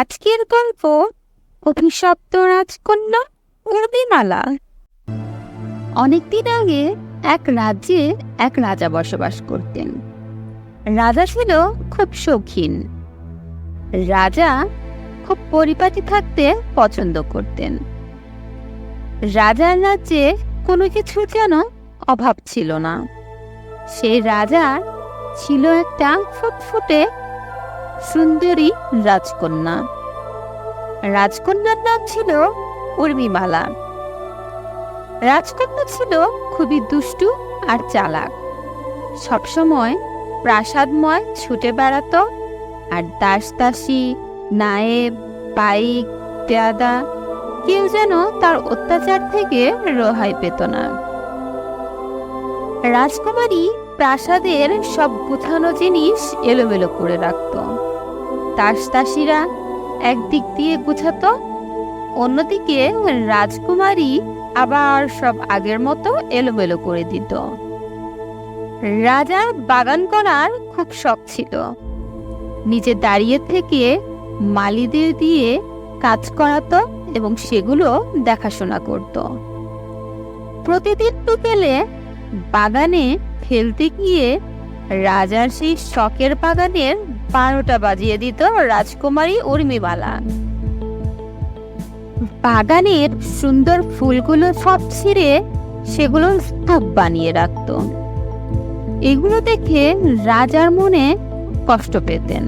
আজকের গল্প অভিশপ্ত রাজকন্যা উর্মিমালা অনেকদিন আগে এক রাজ্যে এক রাজা বসবাস করতেন। রাজা ছিল খুব শৌখিন। রাজা খুব পরিপাটি থাকতে পছন্দ করতেন। রাজার রাজ্যে কোনো কিছু যেন অভাব ছিল না। সেই রাজার ছিল একটা ফুটফুটে সুন্দরী রাজকন্যা। রাজকন্যার নাম ছিল উর্মিমালা। রাজকন্যা ছিল খুবই দুষ্টু আর চালাক। সবসময় প্রাসাদময়, ছুটে বেড়াতো আর দাস দাসী, নায়েব পাইক পেয়াদা কেউ যেন তার অত্যাচার থেকে রেহাই পেত না। রাজকুমারী প্রাসাদের সব গুছানো জিনিস এলোমেলো করে রাখত। তাসতাসীরা একদিক দিয়ে গুছাতো, অন্যদিকে রাজকুমারী আবার সব আগের মতো এলোমেলো করে দিত। রাজার বাগান করার খুব শখ ছিল। নিচে দাঁড়িয়ে থেকে মালিদের দিয়ে কাজ করাতো এবং সেগুলো দেখাশোনা করত। প্রতিদিন বিকেলে বাগানে খেলতে গিয়ে রাজার সেই শখের বাগানের বারোটা বাজিয়ে দিত রাজকুমারী উর্মিমালা বাগানের সুন্দর ফুলগুলো সব ছিঁড়ে সেগুলো স্তূপ বানিয়ে রাখত। এগুলো দেখে রাজার মনে কষ্ট পেতেন।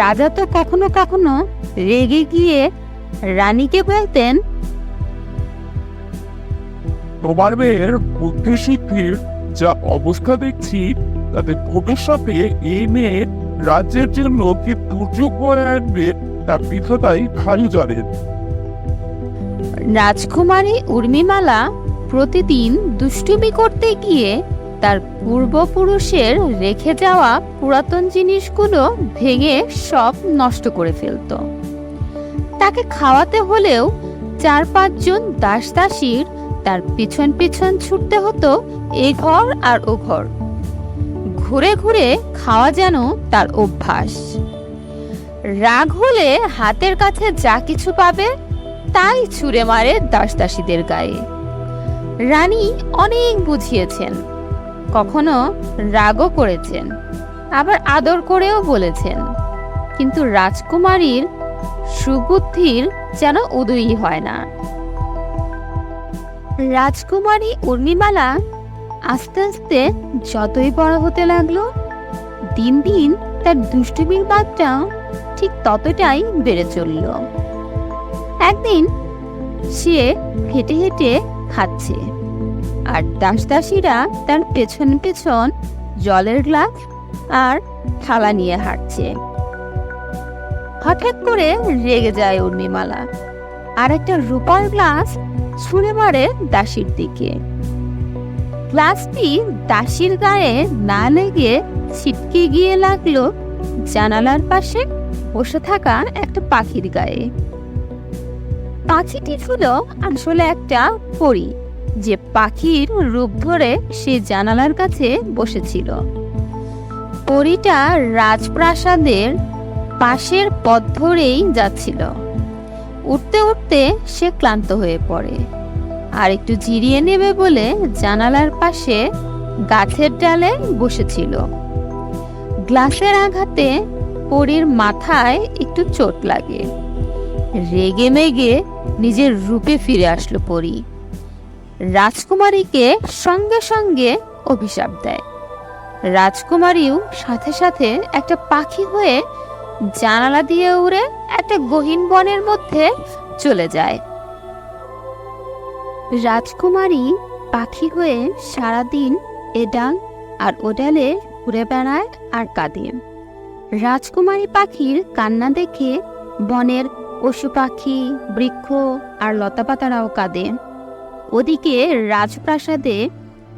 রাজা তো কখনো কখনো রেগে গিয়ে রানীকে বলতেন, তোমার মেয়ের বুদ্ধি যা অবস্থা দেখছি, তাতে ভবিষ্যতে এই মেয়ে রাজ্যের জন্য কি দুর্যোগ বয়ে আনবে, তা বিধাতাই ভালো জানেন। রাজকুমারী উর্মিমালা প্রতিদিন দুষ্টুমি করতে গিয়ে তার পূর্বপুরুষের রেখে যাওয়া পুরাতন জিনিসগুলো ভেঙে সব নষ্ট করে ফেলত। তাকে খাওয়াতে হলেও চার পাঁচজন দাস দাসীর তার পিছন পিছন ছুটতে হতো এ ঘর আর ও ঘর। ঘুরে ঘুরে খাওয়া যেন তার অভ্যাস। রাগ হলে হাতের কাছে যা কিছু পাবে, তাই ছুঁড়ে মারে দাস দাসীদের গায়ে। রানী অনেক বুঝিয়েছেন, কখনো রাগও করেছেন, আবার আদর করেও বলেছেন। কিন্তু রাজকুমারীর সুবুদ্ধির যেন উদয়ই হয় না। রাজকুমারী উর্মিমালা আস্তে আস্তে যতই বড় হতে লাগল, দিন দিন তার দুষ্টুমির বাদটা ঠিক ততটাই বেড়ে চলল। একদিন সে হেঁটে হেঁটে খাচ্ছে আর দাস দাসীরা তার পেছন পেছন জলের গ্লাস আর থালা নিয়ে হাঁটছে। হঠাৎ করে রেগে যায় উর্মিমালা, আর একটা রূপার গ্লাস ছুঁড়ে মারে দাসীর দিকে। গ্লাসটি দাসীর গায়ে না লেগে ছিটকে গিয়ে লাগল জানালার পাশে বসে থাকা একটা পাখির গায়ে। পাখিটি ছিল আসলে একটা পরি, যে পাখির রূপ ধরে সে জানালার কাছে বসেছিল। পরিটা রাজপ্রাসাদের পাশের পথ ধরেই যাচ্ছিল। উঠতে উঠতে সে ক্লান্ত হয়ে পড়ে। আর একটু জিরিয়ে নেবে বলে জানালার পাশে গাছের ডালে বসেছিল। গ্লাসের আঘাতে পরীর মাথায় একটু চোট লাগে। রেগে মেগে নিজের রূপে ফিরে আসলো পরী। রাজকুমারীকে সঙ্গে সঙ্গে অভিশাপ দেয়। রাজকুমারীও সাথে সাথে একটা পাখি হয়ে জানালা দিয়ে উড়ে একটা গহীন বনের মধ্যে চলে যায়। রাজকুমারী পাখি হয়ে সারাদিন এডাল আর ওডালে ঘুরে বেড়ায় আর কাঁদে। রাজকুমারী পাখির কান্না দেখে বনের পশু পাখি, বৃক্ষ আর লতাপাতারাও কাঁদে। ওদিকে রাজপ্রাসাদে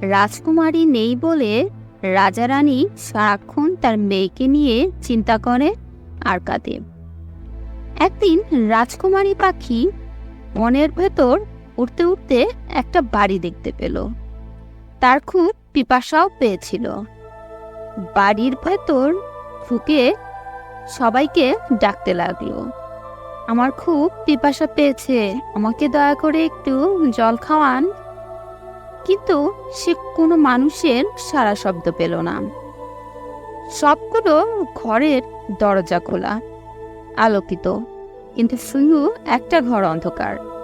রাজকুমারী নেই বলে রাজা রানী সারাক্ষণ তার মেয়েকে নিয়ে চিন্তা করে আর কাঁদে। একদিন রাজকুমারী পাখি বনের ভেতর উঠতে উঠতে একটা বাড়ি দেখতে পেল। তার খুব পিপাসাও পেয়েছিল। বাড়ির ভেতর ঢুকে সবাইকে ডাকতে লাগল। আমার খুব পিপাসা পেয়েছে, আমাকে দয়া করে একটু জল খাওয়ান। কিন্তু সে কোনো মানুষের সারা শব্দ পেল না। সবগুলো ঘরের দরজা খোলা, আলোকিত, কিন্তু শুধু একটা ঘর অন্ধকার।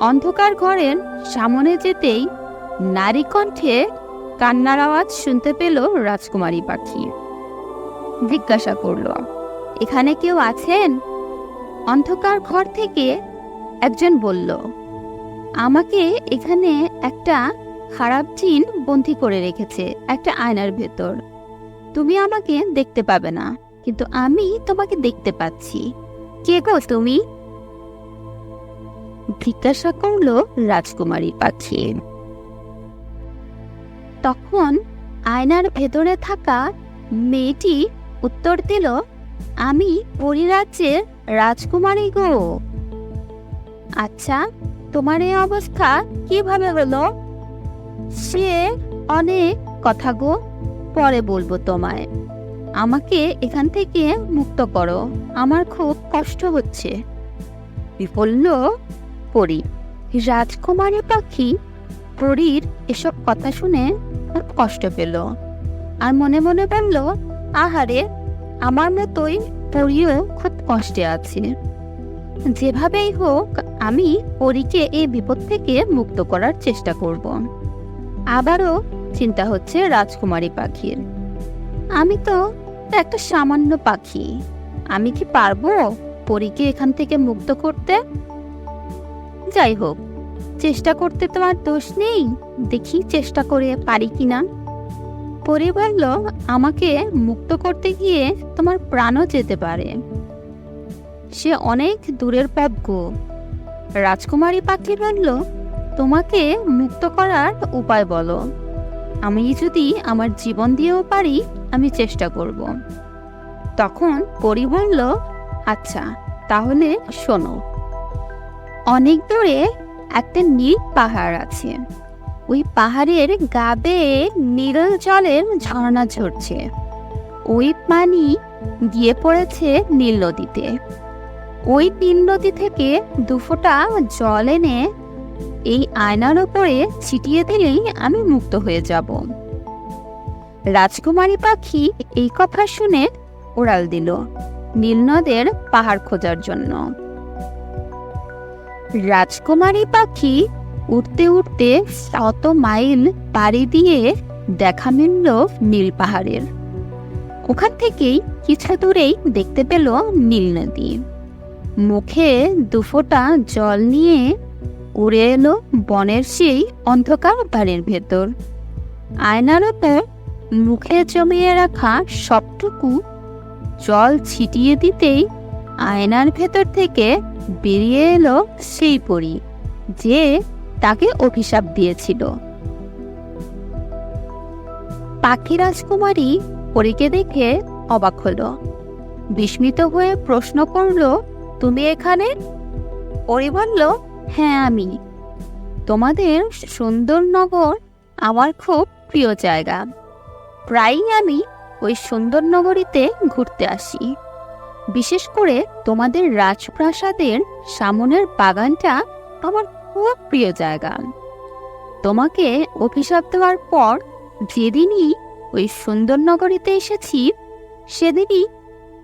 অন্ধকার ঘরের সামনে যেতেই নারী কণ্ঠে কান্নার আওয়াজ শুনতে পেল রাজকুমারী পাখি। জিজ্ঞাসা করল, এখানে কেউ আছেন? অন্ধকার ঘর থেকে একজন বলল, আমাকে এখানে একটা খারাপ জিন বন্দি করে রেখেছে, একটা আয়নার ভেতর। তুমি আমাকে দেখতে পাবে না, কিন্তু আমি তোমাকে দেখতে পাচ্ছি। কে গো তুমি? জিজ্ঞাসা করল রাজকুমারী পাখি। তখন আয়নার ভেতরে থাকা মেয়েটি উত্তর দিল, আমি পরিরাজ্যের রাজকুমারী গো। আচ্ছা তোমার এই অবস্থা কীভাবে হলো? সে অনেক কথা গো, পরে বলব তোমায়। আমাকে এখান থেকে মুক্ত করো, আমার খুব কষ্ট হচ্ছে। বলল পরি রাজকুমারী পাখি, পরীর এসব কথা শুনে খুব কষ্ট পেল। আর মনে মনে বলল আহারে, আমার মতোই পরিও খুব কষ্টে আছে। যেভাবেই হোক, আমি পরীকে এই বিপদ থেকে মুক্ত করার চেষ্টা করব। আবারও চিন্তা হচ্ছে রাজকুমারী পাখির। আমি তো একটা সামান্য পাখি। আমি কি পারব পরীকে এখান থেকে মুক্ত করতে? যাই হোক, চেষ্টা করতে তোমার দোষ নেই, দেখি চেষ্টা করে পারি কিনা। পরি বলল আমাকে মুক্ত করতে গিয়ে তোমার প্রাণও যেতে পারে। সে অনেক দূরের গো। রাজকুমারী পাখি বলল তোমাকে মুক্ত করার উপায় বলো। আমি যদি আমার জীবন দিয়েও পারি, আমি চেষ্টা করব। তখন পরি বলল আচ্ছা তাহলে শোনো। অনেক দূরে একটা নীল পাহাড় আছে। ওই পাহাড়ের গা বেয়ে নীল জলের ঝর্ণা ঝরছে। ওই পানি গিয়ে পড়েছে নীল নদীতে। ওই নীল নদী থেকে দুফোঁটা জল এনে এই আয়নার ওপরে ছিটিয়ে দিলেই আমি মুক্ত হয়ে যাব। রাজকুমারী পাখি এই কথা শুনে ওড়াল দিল নীলনদের পাহাড় খোঁজার জন্য। রাজকুমারী পাখি উঠতে উঠতে শত মাইল পাড়ি দিয়ে দেখা মিলল নীল পাহাড়ের। ওখান থেকেই কিছু দূরেই দেখতে পেল নীল নদী। মুখে দুফোঁটা জল নিয়ে উড়ে এলো বনের সেই অন্ধকার বাড়ির ভেতর। আয়নার ওপর মুখে জমিয়ে রাখা সবটুকু জল ছিটিয়ে দিতেই আয়নার ভেতর থেকে বেরিয়ে এলো সেই পরী, যে তাকে অভিশাপ দিয়েছিল। পাখি রাজকুমারী পরীকে দেখে অবাক হলো। বিস্মিত হয়ে প্রশ্ন করল, তুমি এখানে? পরি বলল হ্যাঁ আমি। তোমাদের সুন্দর নগর আমার খুব প্রিয় জায়গা। প্রায়ই আমি ওই সুন্দর নগরীতে ঘুরতে আসি। বিশেষ করে তোমাদের রাজপ্রাসাদের সামনের বাগানটা আমার খুব প্রিয় জায়গা। তোমাকে অভিশাপ দেওয়ার পর যেদিনই ওই সুন্দর নগরীতে এসেছি, সেদিনই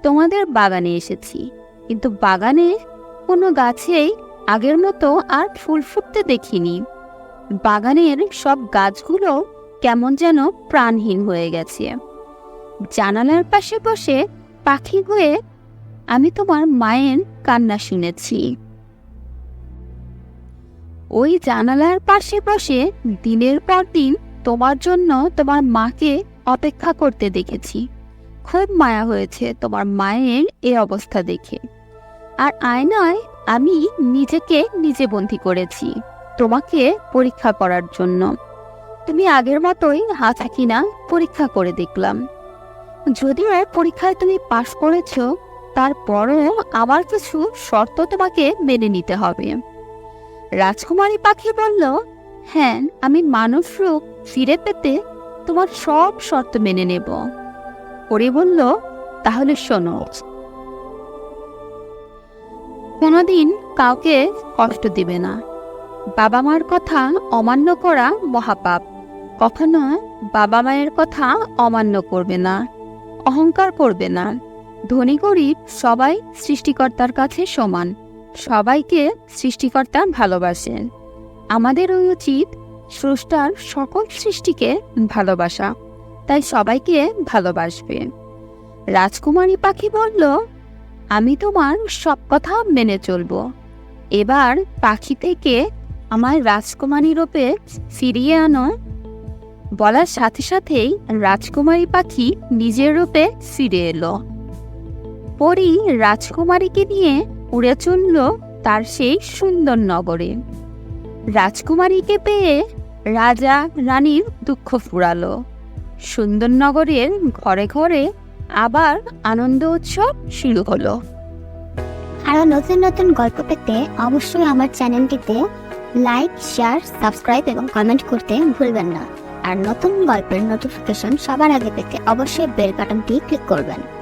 তোমাদের বাগানে এসেছি। কিন্তু বাগানে কোনো গাছেই আগের মতো আর ফুল ফুটতে দেখিনি। বাগানের সব গাছগুলো কেমন যেন প্রাণহীন হয়ে গেছে। জানালার পাশে বসে পাখি হয়ে আমি তোমার মায়ের কান্না শুনেছি। ওই জানালার পাশে বসে দিনের পর দিন তোমার জন্য তোমার মাকে অপেক্ষা করতে দেখেছি। খুব মায়া হয়েছে তোমার মায়ের এ অবস্থা দেখে। আর আয়নায় আমি নিজেকে নিজে বন্দি করেছি তোমাকে পরীক্ষা করার জন্য। তুমি আগের মতোই হাতা কিনা পরীক্ষা করে দেখলাম। যদিও পরীক্ষায় তুমি পাশ করেছ তারপরও আবার কিছু শর্ত তোমাকে মেনে নিতে হবে। রাজকুমারী পাখি বলল হ্যাঁ আমি মানুষ রূপ ফিরে পেতে তোমার সব শর্ত মেনে নেব। পরি বলল, তাহলে শোনো। কোনোদিন কাউকে কষ্ট দিবে না। বাবা মার কথা অমান্য করা মহাপাপ। কখনো বাবা মায়ের কথা অমান্য করবে না, অহংকার করবে না। ধনী গরিব সবাই সৃষ্টিকর্তার কাছে সমান। সবাইকে সৃষ্টিকর্তা ভালোবাসেন। আমাদেরও উচিত স্রষ্টার সকল সৃষ্টিকে ভালোবাসা। তাই সবাইকে ভালোবাসবে। রাজকুমারী পাখি বলল, আমি তোমার সব কথা মেনে চলবো। এবার পাখি থেকে আমার রাজকুমারী রূপে ফিরিয়ে আনো। বলার সাথে সাথেই রাজকুমারী পাখি নিজের রূপে ফিরে এলো। পরি রাজকুমারীকে নিয়ে উড়ে চলল তার সেই সুন্দর নগরে। রাজকুমারীকে পেয়ে রাজা রানীর দুঃখ ফুরালো। সুন্দর নগরের ঘরে ঘরে আবার আনন্দ উৎসব শুরু হলো। আরও নতুন নতুন গল্প পেতে অবশ্যই আমার চ্যানেলটিতে লাইক, শেয়ার, সাবস্ক্রাইব এবং কমেন্ট করতে ভুলবেন না। আর নতুন গল্পের নোটিফিকেশন সবার আগে পেতে অবশ্যই বেল বাটনটি ক্লিক করবেন।